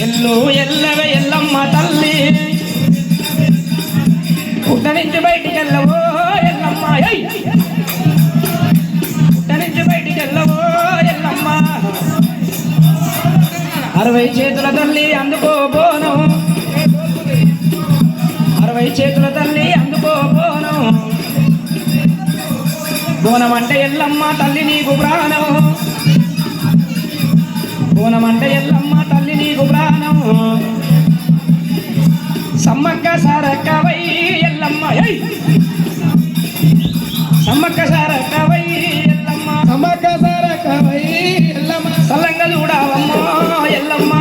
ఎల్లు ఎల్లవ ఎల్లమ్మ తల్లి. పుట్ట నుంచి బయటికి వెళ్ళవో ఎల్లమ్మ. పుట్ట నుంచి బయటికి వెళ్ళవో ఎల్లమ్మ. అరవై చేతుల తల్లి అందుకోబోను. అరవై చేతుల తల్లి అందుకోబోను. బోనం అంటే ఎల్లమ్మ తల్లి నీకు ప్రాణం. బోనం అంటే ఎల్లమ్మ సమ్మక్క సారక్క వై ఎల్లమ్మ ఏయ్! సమ్మక్క సారక్క వై ఎల్లమ్మ సమ్మక్క సారక్క వై ఎల్లమ్మ సల్లంగా చూడావమ్మ ఎల్లమ్మ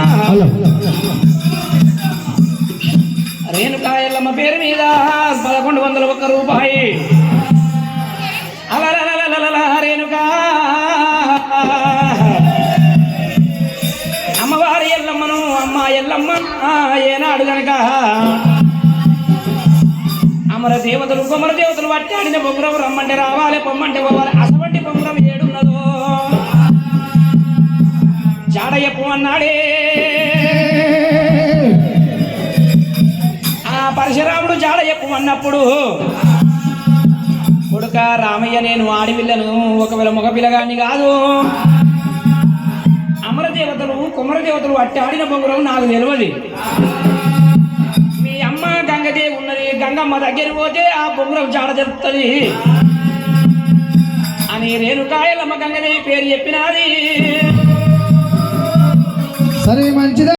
రేణుకా ఎల్లమ్మ పేరు మీద పదకొండు వందల ఒక్క రూపాయి అమ్మవారి ఎల్లమ్మను అమ్మ ఎల్లమ్మ ఏనాడు గనక. అమర దేవతలు కొమర దేవతలు వట్టాడిన బొమ్మరం రమ్మంటే రావాలి పొమ్మంటే పోవాలి. అసవంటి బొమ్మరం ఏడున్నదో? జాడయ్యపు అన్నాడే. ఆ పరశురాముడు జాడయ్యపు అన్నప్పుడు కొడుక రామయ్య నేను ఆడిపిల్లను ఒకవేళ మగపిల్లగాని కాదు. అమర దేవతలు కుమర దేవతలు అట్టి ఆడిన బొంగురం నాకు తెలియదు మీ అమ్మ గంగదేవి ఉన్నది గంగమ్మ దగ్గర పోతే ఆ బొంగురం జాడ జరుగుతుంది అని రేణుకాయలమ్మ గంగదేవి పేరు చెప్పినది. సరే మంచిదా?